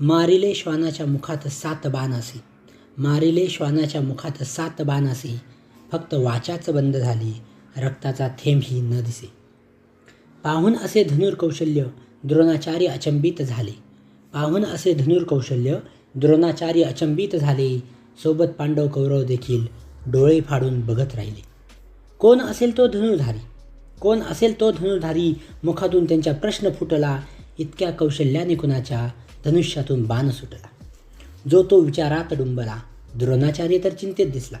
मारिले श्वानाच्या मुखात सात बाण असे. मारिले श्वानाच्या मुखात सात बाण असे. फक्त वाचाच बंद झाली. रक्ताचा थेंबही न दिसे. पाहून असे धनुर्कौशल्य द्रोणाचार्य अचंबित झाले. पाहून असे धनुर्कौशल्य द्रोणाचार्य अचंबित झाले. सोबत पांडव कौरव देखील डोळे फाडून बघत राहिले. कोण असेल तो धनुर्धारी? कोण असेल तो धनुर्धारी मुखातून त्यांच्या प्रश्न फुटला? इतक्या कौशल्याने कुणाच्या धनुष्यातून बाण सुटला. जो तो विचारात डुंबला द्रोणाचार्य तर चिंतेत दिसला.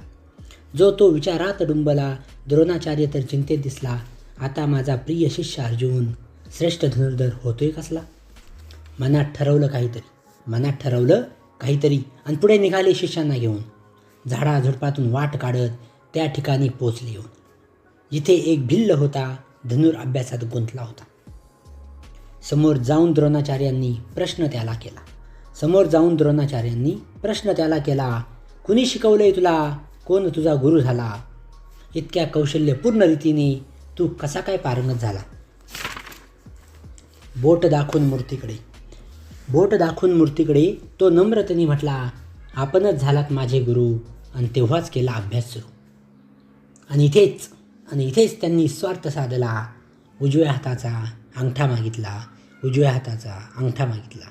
जो तो विचारात डुंबला द्रोणाचार्य तर चिंतेत दिसला. आता माझा प्रिय शिष्य अर्जुन श्रेष्ठ धनुर्धर होतोय कसला? मनात ठरवलं काहीतरी. मनात ठरवलं काहीतरी. आणि पुढे निघाले शिष्यांना घेऊन. झाडाझुडपातून वाट काढत त्या ठिकाणी पोचले येऊन. जिथे एक भिल्ल होता धनुर अभ्यासात गुंतला होता. समोर जाऊन द्रोणाचार्यांनी प्रश्न त्याला केला. समोर जाऊन द्रोणाचार्यांनी प्रश्न त्याला केला कुणी शिकवलंय तुला? कोण तुझा गुरु झाला? इतक्या कौशल्यपूर्ण रीतीने तू कसा काय पारंगत झाला? बोट दाखवून मूर्तीकडे. बोट दाखवून मूर्तीकडे तो नम्रतेने म्हटला आपणच झालात माझे गुरु आणि तेव्हाच केला अभ्यास सुरू. आणि इथेच आणि इथेच त्यांनी स्वार्थ साधला. उजव्या हाताचा अंगठा मागितला. उजव्या हाताचा अंगठा मागितला.